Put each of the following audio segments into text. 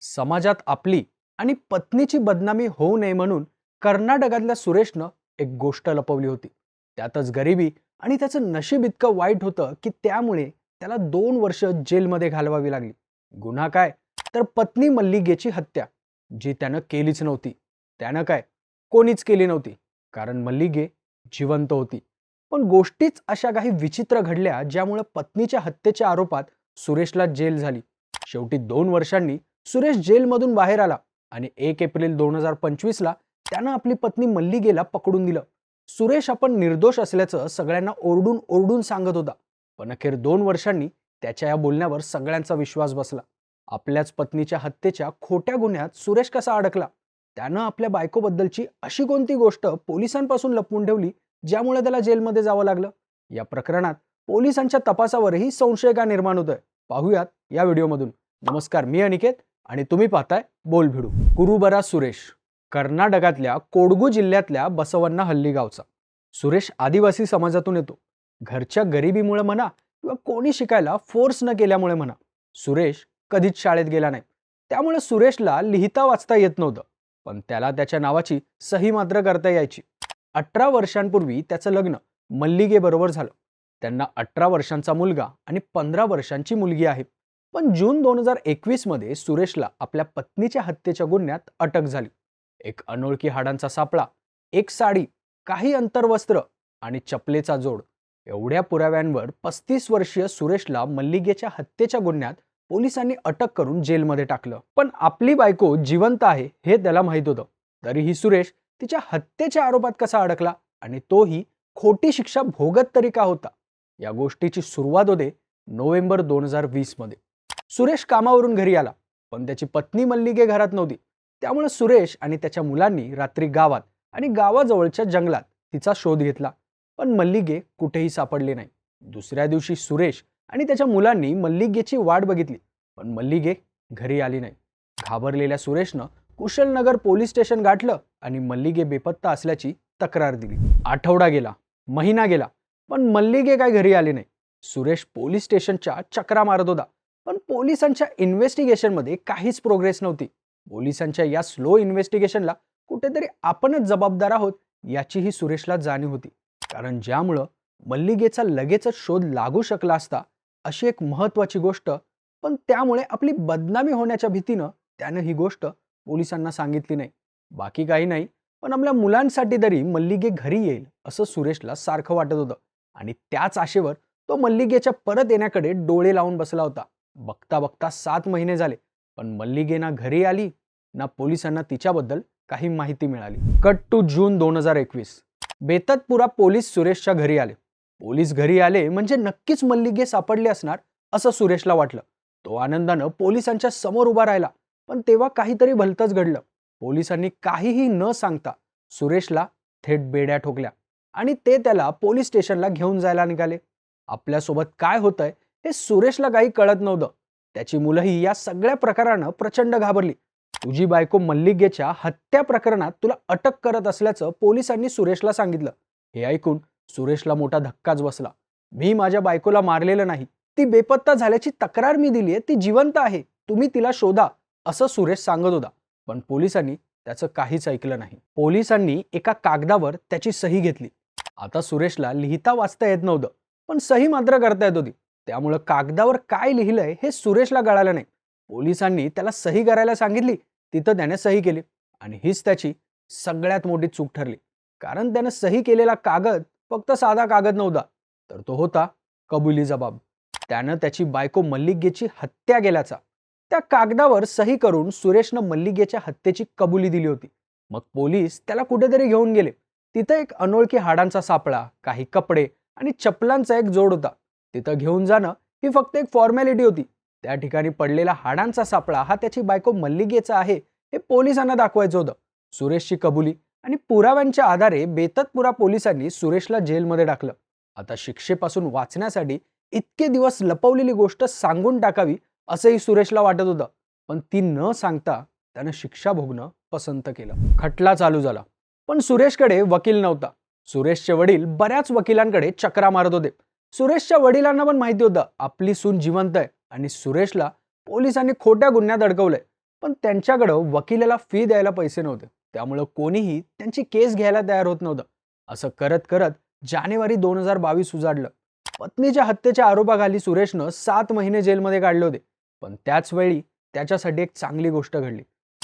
समाजात आपली आणि पत्नीची बदनामी होऊ नये म्हणून कर्नाटकातल्या सुरेशनं एक गोष्ट लपवली होती. त्यातच गरिबी आणि त्याचं नशीब इतकं वाईट होतं की त्यामुळे त्याला दोन वर्ष जेलमध्ये घालवावी लागली. गुन्हा काय? तर पत्नी मल्लिगेची हत्या जी त्यानं केलीच नव्हती. त्यानं काय? कोणीच केली नव्हती कारण मल्लिगे जिवंत होती. पण गोष्टीच अशा काही विचित्र घडल्या ज्यामुळे पत्नीच्या हत्येच्या आरोपात सुरेशला जेल झाली. शेवटी दोन वर्षांनी सुरेश जेलमधून बाहेर आला आणि एक एप्रिल दोन हजार पंचवीसला त्यानं आपली पत्नी मल्लिगेला पकडून दिलं. सुरेश आपण निर्दोष असल्याचं सगळ्यांना ओरडून ओरडून सांगत होता. पण अखेर दोन वर्षांनी त्याच्या या बोलण्यावर सगळ्यांचा विश्वास बसला. आपल्याच पत्नीच्या हत्येच्या खोट्या गुन्ह्यात सुरेश कसा अडकला? त्यानं आपल्या बायकोबद्दलची अशी कोणती गोष्ट पोलिसांपासून लपवून ठेवली ज्यामुळे त्याला जेलमध्ये जावं लागलं? या प्रकरणात पोलिसांच्या तपासावरही संशय का निर्माण होतोय? पाहूयात या व्हिडिओमधून. नमस्कार मी अनिकेत. आणि तुम्ही पाहताय बोल भिडू कुरुबरा सुरेश कर्नाटकातल्या कोडगू जिल्ह्यातल्या बसवन्ना हल्ली गावचा सुरेश आदिवासी समाजातून येतो. घरच्या गरिबीमुळे म्हणा किंवा कोणी शिकायला फोर्स न केल्यामुळे म्हणा सुरेश कधीच शाळेत गेला नाही. त्यामुळे सुरेशला लिहिता वाचता येत नव्हतं पण त्याला त्याच्या नावाची सही मात्र करता यायची. अठरा वर्षांपूर्वी त्याचं लग्न मल्लिगेबरोबर झालं. त्यांना अठरा वर्षांचा मुलगा आणि पंधरा वर्षांची मुलगी आहे. पण जून दोन हजार एकवीसमध्ये सुरेशला आपल्या पत्नीच्या हत्येच्या गुन्ह्यात अटक झाली. एक अनोळखी हाडांचा सापळा एक साडी काही अंतर्वस्त्र आणि चपलेचा जोड एवढ्या पुराव्यांवर पस्तीस वर्षीय सुरेशला मल्लिगेच्या हत्येच्या गुन्ह्यात पोलिसांनी अटक करून जेलमध्ये टाकलं. पण आपली बायको जिवंत आहे हे त्याला माहीत होतं. तरीही सुरेश तिच्या हत्येच्या आरोपात कसा अडकला आणि तोही खोटी शिक्षा भोगत तरी का होता? या गोष्टीची सुरुवात होते नोव्हेंबर दोन हजार वीसमध्ये. सुरेश कामावरून घरी आला पण त्याची पत्नी मल्लिके घरात नव्हती. त्यामुळे सुरेश आणि त्याच्या मुलांनी रात्री गावात आणि गावाजवळच्या जंगलात तिचा शोध घेतला. पण मल्लिके कुठेही सापडले नाही. दुसऱ्या दिवशी सुरेश आणि त्याच्या मुलांनी मल्लिकेची वाट बघितली पण मल्लिगे घरी आली नाही. घाबरलेल्या सुरेशनं कुशलनगर पोलीस स्टेशन गाठलं आणि मल्लिके बेपत्ता असल्याची तक्रार दिली. आठवडा गेला महिना गेला पण मल्लिके काय घरी आली नाही. सुरेश पोलीस स्टेशनच्या चक्रा मारत होता. पण पोलिसांच्या इन्व्हेस्टिगेशनमध्ये काहीच प्रोग्रेस नव्हती. पोलिसांच्या या स्लो इन्व्हेस्टिगेशनला कुठेतरी आपणच जबाबदार आहोत याचीही सुरेशला जाणीव होती. कारण ज्यामुळं मल्लिगेचा लगेचच शोध लागू शकला असता अशी एक महत्वाची गोष्ट पण त्यामुळे आपली बदनामी होण्याच्या भीतीनं त्यानं ही गोष्ट पोलिसांना सांगितली नाही. बाकी काही नाही पण आपल्या मुलांसाठी तरी मल्लिगे घरी येईल असं सुरेशला सारखं वाटत होतं. आणि त्याच आशेवर तो मल्लिगेच्या परत येण्याकडे डोळे लावून बसला होता. बघता बघता सात महिने झाले पण मल्लिगे ना घरी आली ना पोलिसांना तिच्याबद्दल काही माहिती मिळाली. कट टू जून दोन हजार एकवीस. बेततपुरा पोलीस सुरेशच्या घरी आले. पोलीस घरी आले म्हणजे नक्कीच मल्लिगे सापडले असणार असं सुरेशला वाटलं. तो आनंदानं पोलिसांच्या समोर उभा राहिला पण तेव्हा काहीतरी भलतंच घडलं. पोलिसांनी काहीही न सांगता सुरेशला थेट बेड्या ठोकल्या आणि ते त्याला पोलीस स्टेशनला घेऊन जायला निघाले. आपल्यासोबत काय होतंय हे सुरेशला काही कळत नव्हतं. त्याची मुलंही या सगळ्या प्रकारानं प्रचंड घाबरली. तुझी बायको मल्लिगेच्या हत्या प्रकरणात तुला अटक करत असल्याचं पोलिसांनी सुरेशला सांगितलं. हे ऐकून सुरेशला मोठा धक्काच बसला. मी माझ्या बायकोला मारलेलं नाही. ती बेपत्ता झाल्याची तक्रार मी दिली आहे ती जिवंत आहे. तुम्ही तिला शोधा असं सुरेश सांगत होता. पण पोलिसांनी त्याचं काहीच ऐकलं नाही. पोलिसांनी एका कागदावर त्याची सही घेतली. आता सुरेशला लिहिता वाचता येत नव्हतं. पण सही मात्र करता येत होती. त्यामुळं कागदावर काय लिहिलंय हे सुरेशला कळालं नाही. पोलिसांनी त्याला सही करायला सांगितली. तिथं त्याने सही केली आणि हीच त्याची सगळ्यात मोठी चूक ठरली. कारण त्यानं सही केलेला कागद फक्त साधा कागद नव्हता तर तो होता कबुली जबाब. त्यानं त्याची बायको मल्लिगेची हत्या केल्याचा. त्या कागदावर सही करून सुरेशनं मल्लिगेच्या हत्येची कबुली दिली होती. मग पोलीस त्याला कुठेतरी घेऊन गेले. तिथं एक अनोळखी हाडांचा सापळा काही कपडे आणि चपलांचा एक जोड होता. तिथं घेऊन जाणं ही फक्त एक फॉर्मॅलिटी होती. त्या ठिकाणी पडलेला हाडांचा सापळा हा त्याची बायको मल्लिगेचा आहे हे पोलिसांना दाखवायचं होतं. सुरेशची कबुली आणि पुराव्यांच्या आधारे बेततपुरा पोलिसांनी सुरेशला जेलमध्ये टाकलं. आता शिक्षेपासून वाचण्यासाठी इतके दिवस लपवलेली गोष्ट सांगून टाकावी असंही सुरेशला वाटत होतं. पण ती न सांगता त्यानं शिक्षा भोगणं पसंत केलं. खटला चालू झाला. पण सुरेशकडे वकील नव्हता. सुरेशचे वडील बऱ्याच वकिलांकडे चक्रा मारत होते. सुरेशच्या वडिलांना पण माहिती होतं आपली सून जिवंत आहे. आणि सुरेशला पोलिसांनी खोट्या गुन्ह्यात अडकवलंय. पण त्यांच्याकडं वकिलाला फी द्यायला पैसे नव्हते. त्यामुळं कोणीही त्यांची केस घ्यायला तयार होत नव्हतं. असं करत करत जानेवारी दोन हजार बावीस उजाडलं. पत्नीच्या हत्येच्या आरोपाखाली सुरेशनं सात महिने जेलमध्ये काढले होते. पण त्याच वेळी त्याच्यासाठी एक चांगली गोष्ट घडली.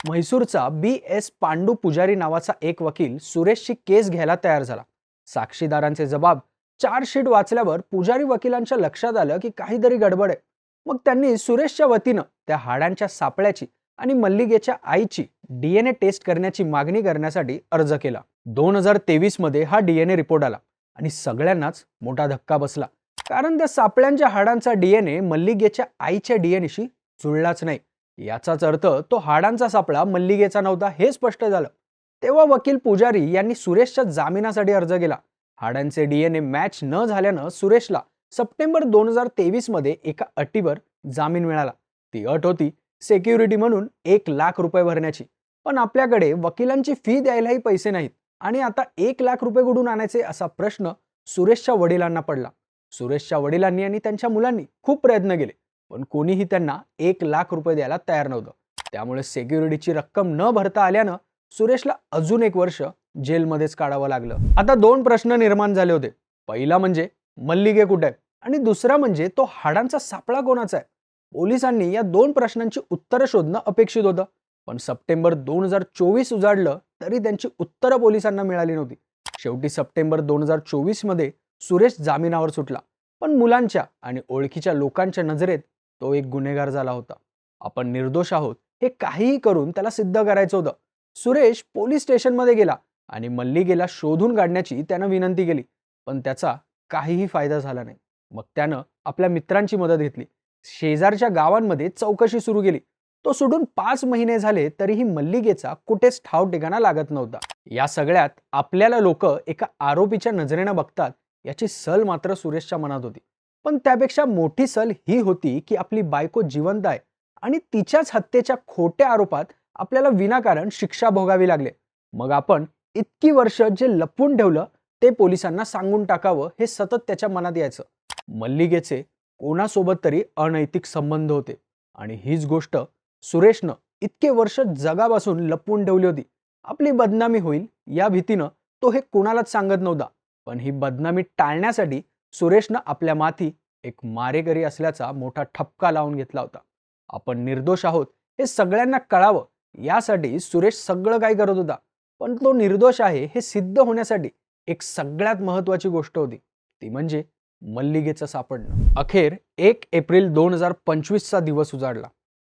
म्हैसूरचा बी एस पांडू पुजारी नावाचा एक वकील सुरेशची केस घ्यायला तयार झाला. साक्षीदारांचे जबाब चार्जशीट वाचल्यावर पुजारी वकिलांच्या लक्षात आलं की काहीतरी गडबड आहे. मग त्यांनी सुरेशच्या वतीनं त्या हाडांच्या सापळ्याची आणि मल्लिकेच्या आईची डीएनए टेस्ट करण्याची मागणी करण्यासाठी अर्ज केला. दोन हजार तेवीसमध्ये हा डीएनए रिपोर्ट आला आणि सगळ्यांनाच मोठा धक्का बसला. कारण त्या सापळ्यांच्या हाडांचा डीएनए मल्लिकेच्या आईच्या डीएनएशी जुळलाच नाही. याचाच अर्थ तो हाडांचा सापळा मल्लिकेचा नव्हता हे स्पष्ट झालं. तेव्हा वकील पुजारी यांनी सुरेशच्या जामिनासाठी अर्ज केला. हाडांचे डीएनए मॅच न झाल्यानं सुरेशला सप्टेंबर दोन हजार तेवीसमध्ये एका अटीवर जामीन मिळाला. ती अट होती सेक्युरिटी म्हणून एक लाख रुपये भरण्याची. पण आपल्याकडे वकिलांची फी द्यायलाही पैसे नाहीत आणि आता एक लाख रुपये कुठून आणायचे असा प्रश्न सुरेशच्या वडिलांना पडला. सुरेशच्या वडिलांनी आणि त्यांच्या मुलांनी खूप प्रयत्न केले पण कोणीही त्यांना एक लाख रुपये द्यायला तयार नव्हतं. त्यामुळे सेक्युरिटीची रक्कम न भरता आल्यानं सुरेशला अजून एक वर्ष जेलमध्येच काढावं लागलं. आता दोन प्रश्न निर्माण झाले होते. पहिला म्हणजे मल्लिके कुठे आहे आणि दुसरा म्हणजे तो हाडांचा सापळा कोणाचा आहे? पोलिसांनी या दोन प्रश्नांची उत्तरं शोधणं अपेक्षित होतं. पण सप्टेंबर दोन हजार चोवीस उजाडलं तरी त्यांची उत्तरं पोलिसांना मिळाली नव्हती. शेवटी सप्टेंबर दोन हजार चोवीसमध्ये सुरेश जामिनावर सुटला. पण मुलांच्या आणि ओळखीच्या लोकांच्या नजरेत तो एक गुन्हेगार झाला होता. आपण निर्दोष आहोत. हे काहीही करून त्याला सिद्ध करायचं होतं. सुरेश पोलीस स्टेशनमध्ये गेला. आणि मल्लिकेला शोधून काढण्याची त्यानं विनंती केली. पण त्याचा काहीही फायदा झाला नाही. मग त्यानं आपल्या मित्रांची मदत घेतली. शेजारच्या गावांमध्ये चौकशी सुरू केली. तो सोडून पाच महिने झाले तरीही मल्लिकेचा कुठेच ठाव ठिकाणा लागत नव्हता. या सगळ्यात आपल्याला लोक एका आरोपीच्या नजरेनं बघतात याची सल मात्र सुरेशच्या मनात होती. पण त्यापेक्षा मोठी सल ही होती की आपली बायको जिवंत आहे आणि तिच्याच हत्येच्या खोट्या आरोपात आपल्याला विनाकारण शिक्षा भोगावी लागले. मग आपण इतकी वर्ष जे लपवून ठेवलं ते पोलिसांना सांगून टाकावं हे सतत त्याच्या मनात यायचं. मल्लिकेचे कोणासोबत तरी अनैतिक संबंध होते. आणि हीच गोष्ट सुरेशनं इतके वर्ष जगापासून लपवून ठेवली होती. आपली बदनामी होईल या भीतीनं तो हे कोणालाच सांगत नव्हता. पण ही बदनामी टाळण्यासाठी सुरेशनं आपल्या माथी एक मारेकरी असल्याचा मोठा ठपका लावून घेतला होता. आपण निर्दोष आहोत हे सगळ्यांना कळावं यासाठी सुरेश सगळं काही करत होता. पण तो निर्दोष आहे हे सिद्ध होण्यासाठी एक सगळ्यात महत्वाची गोष्ट होती. ती म्हणजे मल्लिकेचं सापडणं. अखेर एक एप्रिल दोन हजार पंचवीसचा दिवस उजाडला.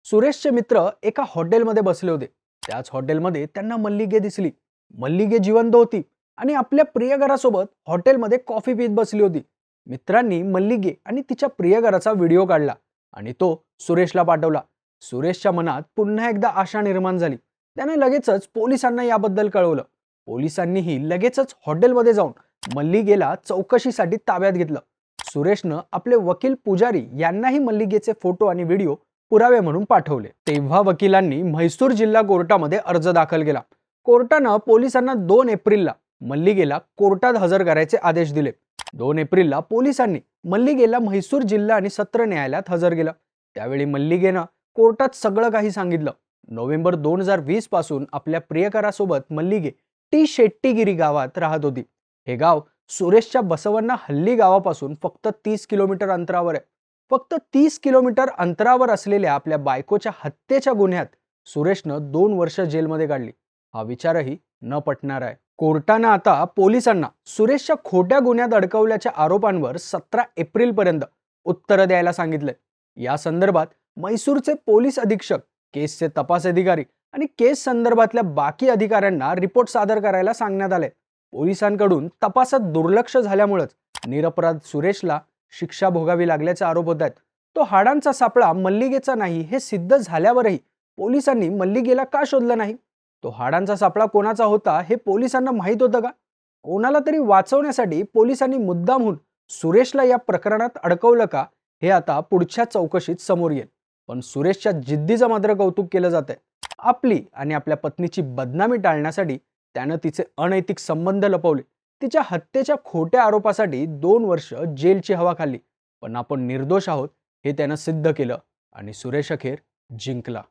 सुरेशचे मित्र एका हॉटेलमध्ये बसले होते. त्याच हॉटेलमध्ये त्यांना मल्लिके दिसली. मल्लिके जिवंत होती आणि आपल्या प्रियकरासोबत हॉटेलमध्ये कॉफी पीत बसली होती. मित्रांनी मल्लिके आणि तिच्या प्रियकराचा व्हिडिओ काढला आणि तो सुरेशला पाठवला. सुरेशच्या मनात पुन्हा एकदा आशा निर्माण झाली. त्याने लगेचच पोलिसांना याबद्दल कळवलं. पोलिसांनीही लगेचच हॉटेलमध्ये जाऊन मल्लिकेला चौकशीसाठी ताब्यात घेतलं. सुरेशनं आपले वकील पुजारी यांनाही मल्लिकेचे फोटो आणि व्हिडिओ पुरावे म्हणून पाठवले. तेव्हा वकिलांनी म्हैसूर जिल्हा कोर्टामध्ये अर्ज दाखल केला. कोर्टानं पोलिसांना दोन एप्रिलला मल्लिकेला कोर्टात हजर करायचे आदेश दिले. दोन एप्रिलला पोलिसांनी मल्लिकेला म्हैसूर जिल्हा आणि सत्र न्यायालयात हजर केलं. त्यावेळी मल्लिकेनं कोर्टात सगळं काही सांगितलं. नोव्हेंबर दोन हजार वीसपासून आपल्या प्रियकरासोबत मल्लिके टी शेट्टीगिरी गावात राहत होती. हे गाव सुरेशच्या बसवण्णा हल्ली गावापासून फक्त तीस किलोमीटर अंतरावर आहे. फक्त तीस किलोमीटर अंतरावर असलेल्या आपल्या बायकोच्या हत्येच्या गुन्ह्यात सुरेशनं दोन वर्ष जेलमध्ये काढली. हा विचारही न पटणार आहे. कोर्टानं आता पोलिसांना सुरेशच्या खोट्या गुन्ह्यात अडकवल्याच्या आरोपांवर सतरा एप्रिलपर्यंत उत्तरं द्यायला सांगितलंय. या संदर्भात मैसूरचे पोलीस अधीक्षक केसचे तपास अधिकारी आणि केस संदर्भातल्या बाकी अधिकाऱ्यांना रिपोर्ट सादर करायला सांगण्यात आले. पोलिसांकडून तपासात दुर्लक्ष झाल्यामुळेच निरपराध सुरेशला शिक्षा भोगावी लागल्याचे आरोप होत आहेत. तो हाडांचा सापळा मल्लिकेचा नाही हे सिद्ध झाल्यावरही पोलिसांनी मल्लिकेला का शोधलं नाही? तो हाडांचा सापळा कोणाचा होता हे पोलिसांना माहीत होतं का? कोणाला तरी वाचवण्यासाठी पोलिसांनी मुद्दामहून सुरेशला या प्रकरणात अडकवलं का? हे आता पुढच्या चौकशीत समोर येईल. पण सुरेशच्या जिद्दीचं मात्र कौतुक केलं जात आहे आपली आणि आपल्या पत्नीची बदनामी टाळण्यासाठी त्यानं तिचे अनैतिक संबंध लपवले. तिच्या हत्येच्या खोट्या आरोपासाठी दोन वर्ष जेलची हवा खाल्ली. पण आपण निर्दोष आहोत हे त्यानं सिद्ध केलं आणि सुरेश अखेर जिंकला.